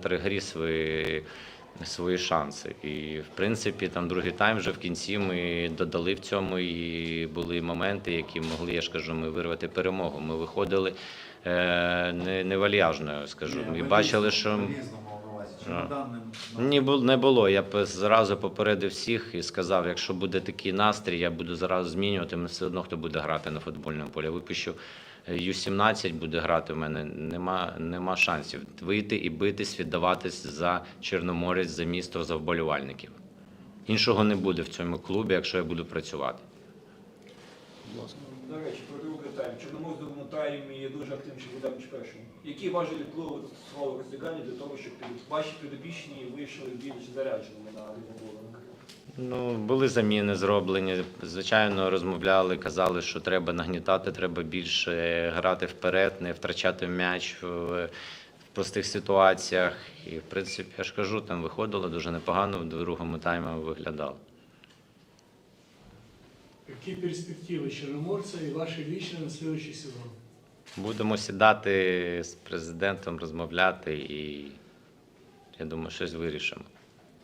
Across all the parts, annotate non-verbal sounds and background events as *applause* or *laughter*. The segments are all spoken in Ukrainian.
контргрі свої, свої шанси. І в принципі, там другий тайм вже в кінці ми додали в цьому і були моменти, які могли, я ж кажу, ми вирвати перемогу. Ми виходили е, не, не вальяжно, скажу. Ми бачили, що. Ні, не було. Я б зразу попередив всіх і сказав, якщо буде такий настрій, я буду зразу змінювати. Ми все одно хто буде грати на футбольному полі. Випущу Ю-17 буде грати в мене. Нема, нема шансів вийти і битись, віддаватись за Чорноморець, за місто, за вболівальників. Іншого не буде в цьому клубі, якщо я буду працювати. До речі, про другий тайм. Чорномор другому таймі дуже активніше виглядав, ніж першому. Які важелі впливу застосували роздягання для того, щоб ваші підопічні вийшли більш зарядженими на рівнобору? Ну, були заміни зроблені. Звичайно, розмовляли, казали, що треба нагнітати, треба більше грати вперед, не втрачати м'яч в, простих ситуаціях. І, в принципі, я ж кажу, там виходило дуже непогано, в другому таймі виглядало. Какие перспективы Черноморца и ваши лично на следующий сезон? Будемо сідати з президентом, розмовляти і я думаю, щось вирішимо.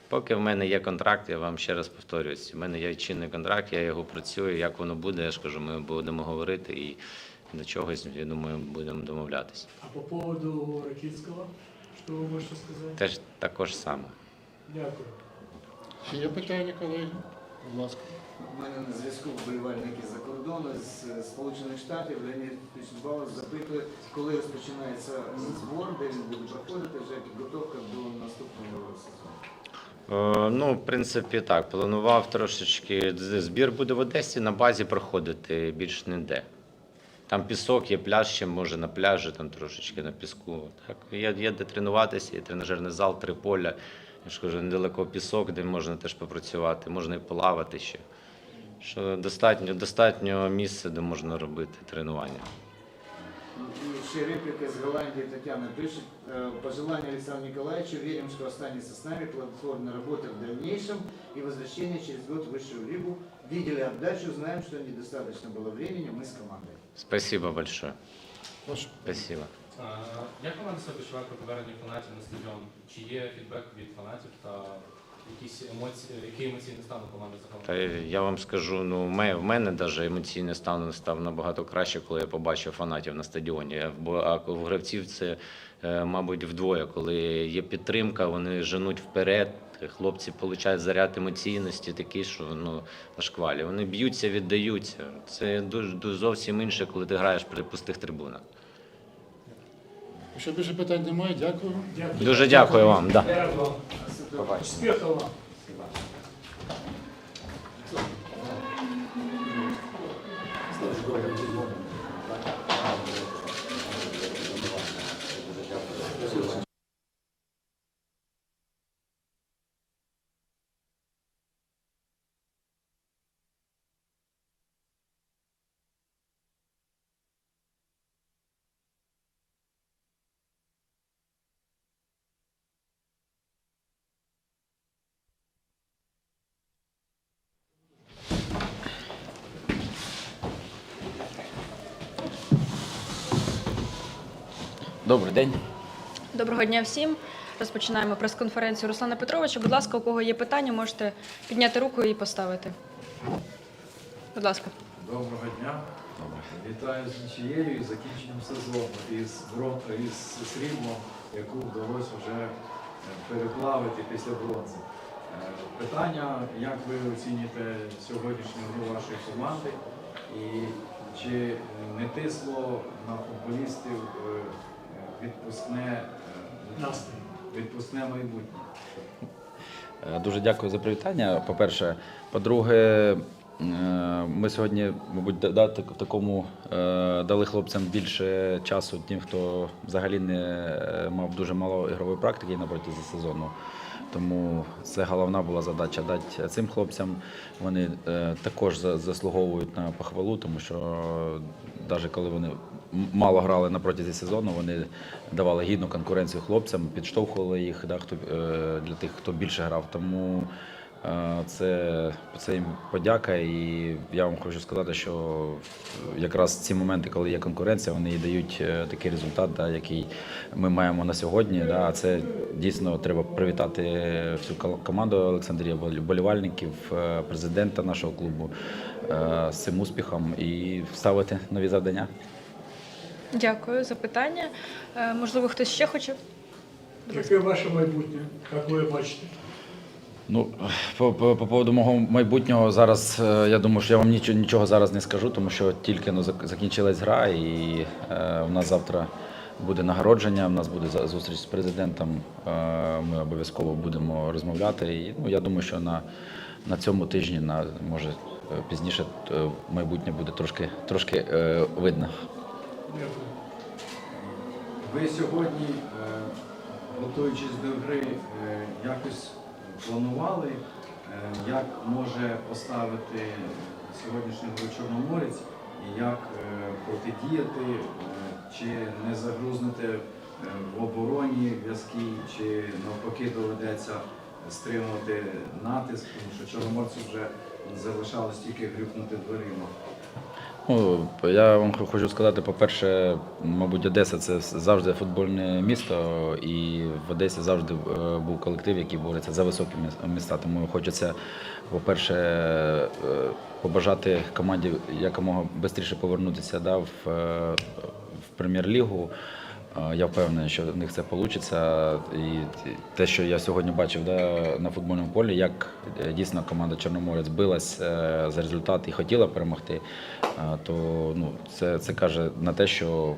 Поки в мене є контракт, я вам ще раз повторююсь, у мене є чинний контракт, я його працюю. Як воно буде, я ж кажу, ми будемо говорити і до чогось, я думаю, будемо домовлятися. А по поводу Ракитского, что вы можете сказать? Теж також саме. Дякую. Ще є питання, колеги? Будь ласка. У мене на зв'язку вболівальники за кордону з е, Сполучених Штатів. Леонід Балас запитує, коли розпочинається збор, де він буде проходити вже підготовка до наступного сезону. Е, Ну, в принципі, так. Планував трошечки. Збір буде в Одесі на базі проходити, більш ніде. Там пісок, є пляж, ще може на пляжі, там трошечки на піску. Так, є, є де тренуватися, є тренажерний зал, три поля. Я ж кажу, недалеко пісок, де можна теж попрацювати, можна і плавати ще. Що достатньо, достатньо місця, де можна робити тренування. І ще репліка з Голландії Тетяна пише, е, пожелание Александру Николаевичу, верим, что останется с нами, плодотворно работа в дальнейшем и возвращение через год в высшую лигу. Видели отдачу, знаем, что недостаточно было времени, мы с командой. Спасибо большое. Прошу. Спасибо. А, Як команда себе почуває про повернення фанатів на стадіон? Чи є фідбек від фанатів та якісь емоції, який емоційний стан у команди загалом? Та я вам скажу, ну в мене, в мене навіть емоційний стан став набагато краще, коли я побачив фанатів на стадіоні. Бо а в гравців це, е, мабуть, вдвоє. Коли є підтримка, вони женуть вперед. Хлопці отримують заряд емоційності, такий, що ну на шквалі. Вони б'ються, віддаються. Це дуже, дуже зовсім інше, коли ти граєш при пустих трибунах. Якщо більше питань немає, дякую. Дякую. Дуже дякую вам. Да. Дякую. Успехов вам. Добрий день. Доброго дня всім. Розпочинаємо прес-конференцію Руслана Петровича. Будь ласка, у кого є питання, можете підняти руку і поставити. Будь ласка. Доброго дня. Вітаю з нічією і закінченням сезону із із сріблом, яку вдалося вже е, переплавити після бронзи. Е, Питання, як ви оцінюєте сьогоднішню гру вашої команди і чи не тисло на футболістів е, е, відпускне, е, Настрій. відпускне майбутнє? Е, Дуже дякую за привітання. По-перше, по-друге, е, ми сьогодні, мабуть, да- так- такому дали хлопцям більше часу, тим, хто взагалі не мав дуже мало ігрової практики на протязі сезону. Тому це головна була задача дати цим хлопцям. Вони також заслуговують на похвалу, тому що навіть коли вони мало грали на протязі сезону, вони давали гідну конкуренцію хлопцям, підштовхували їх да, хто, е, для тих, хто більше грав. Тому Е, Це, це їм подяка, і я вам хочу сказати, що якраз ці моменти, коли є конкуренція, вони і дають е, такий результат, да, який ми маємо на сьогодні. Да. Це дійсно треба привітати всю команду Олександрія, болі- болівальників, президента нашого клубу з цим успіхом і ставити нові завдання. Дякую за питання. Е, Можливо, хтось ще хоче? Яке ваше майбутнє, як ви бачите? Ну, по, по, по поводу мого майбутнього зараз е, я думаю, що я вам нічого, нічого зараз не скажу, тому що тільки ну, закінчилась гра, і е, у нас завтра буде нагородження, у нас буде за- зустріч з президентом. Е, ми обов'язково будемо розмовляти. І ну, я думаю, що на, на цьому тижні, на, може е, пізніше, е, майбутнє буде трошки, трошки е, видно. Ви сьогодні, е, готуючись до гри, е, якось планували, е, як може поставити сьогоднішній гру Чорноморець і як протидіяти, чи не загрузнете в обороні в'язки, чи навпаки доведеться стримувати натиск, тому що Чорноморцю вже залишалось тільки грюкнути дверима. Ну, я вам хочу сказати, по-перше, мабуть, Одеса це завжди футбольне місто, і в Одесі завжди е, був колектив, який бореться за високі міста. Тому хочеться, по-перше, е, побажати команді якомога швидше повернутися да, в, е, в прем'єр-лігу. Я впевнений, що в них це вийде. І те, що я сьогодні бачив да, на футбольному полі, як е, дійсно команда Чорноморець билась е, за результат і хотіла перемогти, е, то ну, це, це каже на те, що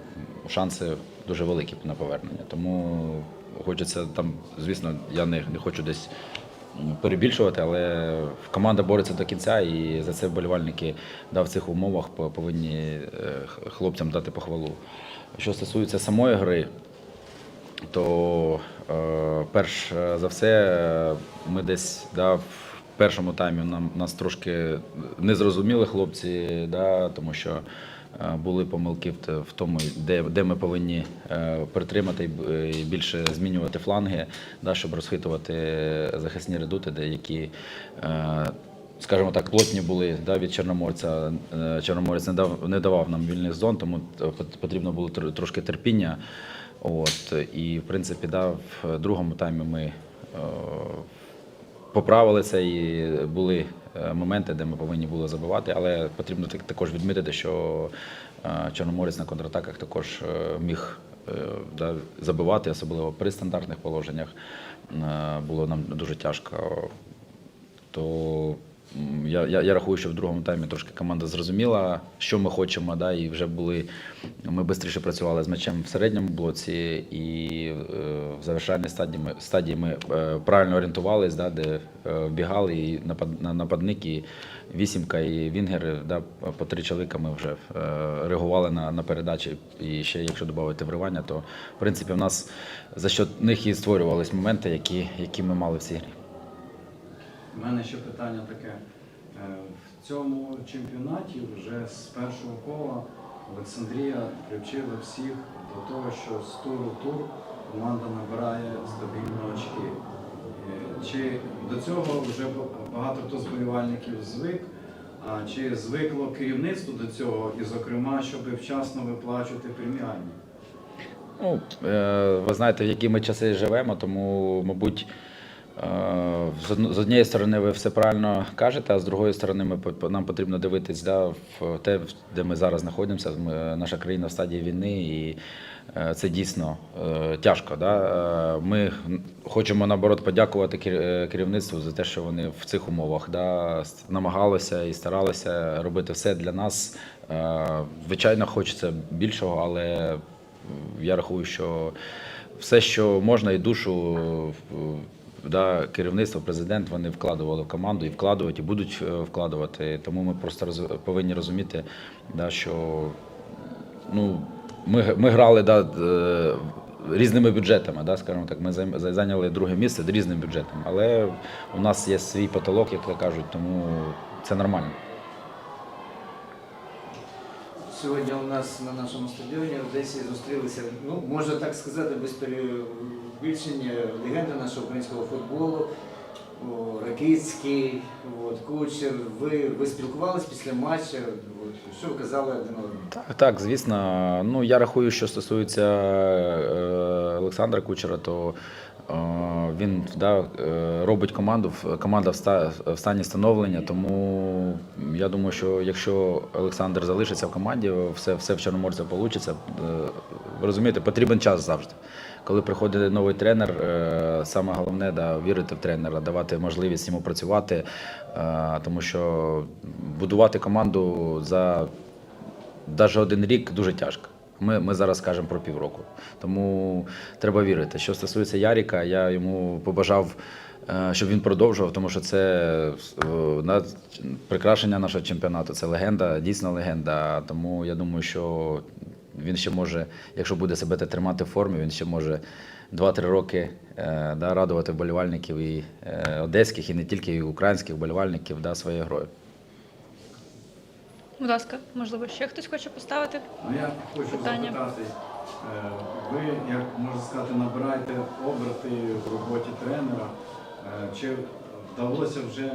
шанси дуже великі на повернення. Тому хочеться там, звісно, я не, не хочу десь перебільшувати, але команда бореться до кінця, і за це вболівальники да, в цих умовах повинні хлопцям дати похвалу. Що стосується самої гри, то е, перш за все е, ми десь да, в першому таймі нам нас трошки не зрозуміли хлопці, да, тому що е, були помилки в, тому, де, де ми повинні е, притримати і більше змінювати фланги, да, щоб розхитувати захисні редути, де які. Скажімо так, плотні були да, від Чорноморця. Е, Чорноморець не дав не давав нам вільних зон, тому е, потрібно було трошки терпіння. От і в принципі, да, в другому таймі ми е, поправили і були моменти, де ми повинні були забивати. Але потрібно також відмітити, що Чорноморець на контратаках також міг да, забивати, особливо при стандартних положеннях. Було нам дуже тяжко то я, я, я рахую, що в другому таймі трошки команда зрозуміла, що ми хочемо, да, і вже були. Ми швидше працювали з м'ячем в середньому блоці, і е, в завершальній стадії ми, стадії ми е, правильно орієнтувались, да, де е, бігали і напад, на- нападник, і вісімка, і Вінгер, да, по три чоловіка ми вже е, реагували на, на передачі. І ще, якщо додати вривання, то в принципі в нас за що них і створювались моменти, які, які ми мали в цій грі. У мене ще питання таке. Е, В цьому чемпіонаті вже з першого кола Олександрія привчила всіх до того, що з туру в тур команда набирає стабільно очки. Е, Чи до цього вже багато хто з болівальників звик, а чи звикло керівництво до цього, і, зокрема, щоб вчасно виплачувати преміальні? Ну, е, ви знаєте, в які ми часи живемо, тому, мабуть, з однієї сторони ви все правильно кажете, а з другої сторони ми, нам потрібно дивитись да, в те, де ми зараз знаходимося. Ми, наша країна в стадії війни, і е, це дійсно е, тяжко. Да? Е, Ми хочемо наоборот подякувати кер- е, керівництву за те, що вони в цих умовах да, намагалися і старалися робити все для нас. Е, Звичайно, хочеться більшого, але я рахую, що все, що можна, і душу да, керівництво, президент, вони вкладували в команду і вкладають, і будуть е, вкладувати. Тому ми просто роз- повинні розуміти, да, що ну, ми, ми грали да, е, різними бюджетами, да, скажімо так, ми зайняли друге місце різним бюджетом. Але у нас є свій потолок, як то кажуть, тому це нормально. Сьогодні у нас на нашому стадіоні в Одесі зустрілися, ну можна так сказати, без перебільшення легенди нашого українського футболу. Ракицький, от, Кучер. Ви, ви спілкувались після матчу? От, що ви казали один одному? Так, так, звісно. Ну, я рахую, що стосується е, Олександра Кучера, то е, він да, е, робить команду, команда в ста- в стані становлення. Тому я думаю, що якщо Олександр залишиться в команді, все, все в Чорноморця вийде. Ви розумієте, потрібен час завжди. Коли приходить новий тренер, е, саме головне да, вірити в тренера, давати можливість йому працювати, е, тому що будувати команду за навіть один рік дуже тяжко. Ми, ми зараз кажемо про півроку. Тому треба вірити. Що стосується Яріка, я йому побажав, е, щоб він продовжував, тому що це прикрашення нашого чемпіонату. Це легенда, дійсно легенда. Тому я думаю, що він ще може, якщо буде себе тримати в формі, він ще може 2-3 роки е, да, радувати вболівальників і е, одеських, і не тільки і українських вболівальників да, своєю грою. Будь ласка, можливо, ще хтось хоче поставити? Ну, я хочу Питання. запитати, е, ви, як можна сказати, набираєте оберти в роботі тренера. Чи вдалося вже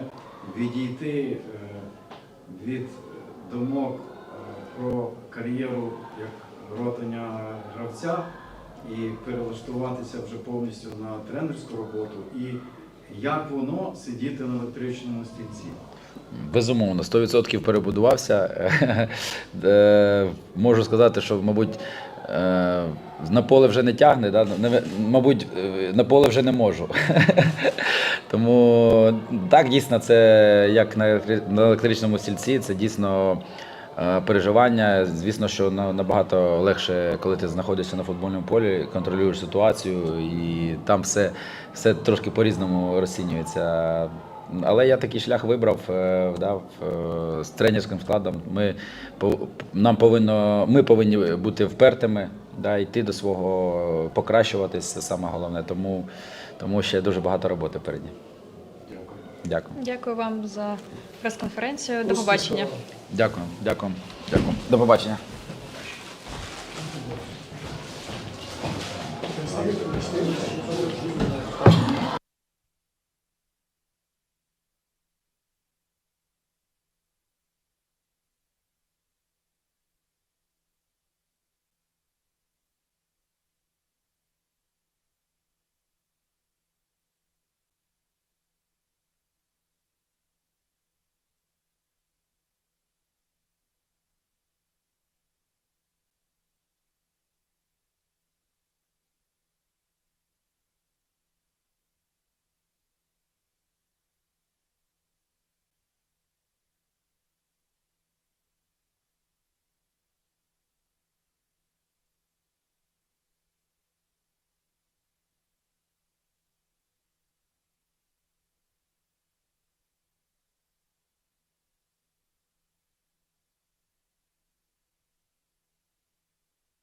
відійти від думок про кар'єру як ротання гравця і перелаштуватися вже повністю на тренерську роботу? І як воно сидіти на електричному стільці? Безумовно, 100% перебудувався. *laughs* Е, Можу сказати, що, мабуть, е, на поле вже не тягне, да? мабуть, е, на поле вже не можу. *laughs* Тому так, дійсно, це як на електричному стільці, це дійсно переживання. Звісно, що набагато легше, коли ти знаходишся на футбольному полі, контролюєш ситуацію, і там все, все трошки по-різному розцінюється. Але я такий шлях вибрав е, да, е, з тренерським складом. Ми, нам повинно, ми повинні бути впертими, да, йти до свого, покращуватись, це саме головне. Тому, тому ще дуже багато роботи переді. Дякую. Дякую вам за прес-конференцію. До побачення. Дякую, дякую, дякую. До побачення. Thank представитель.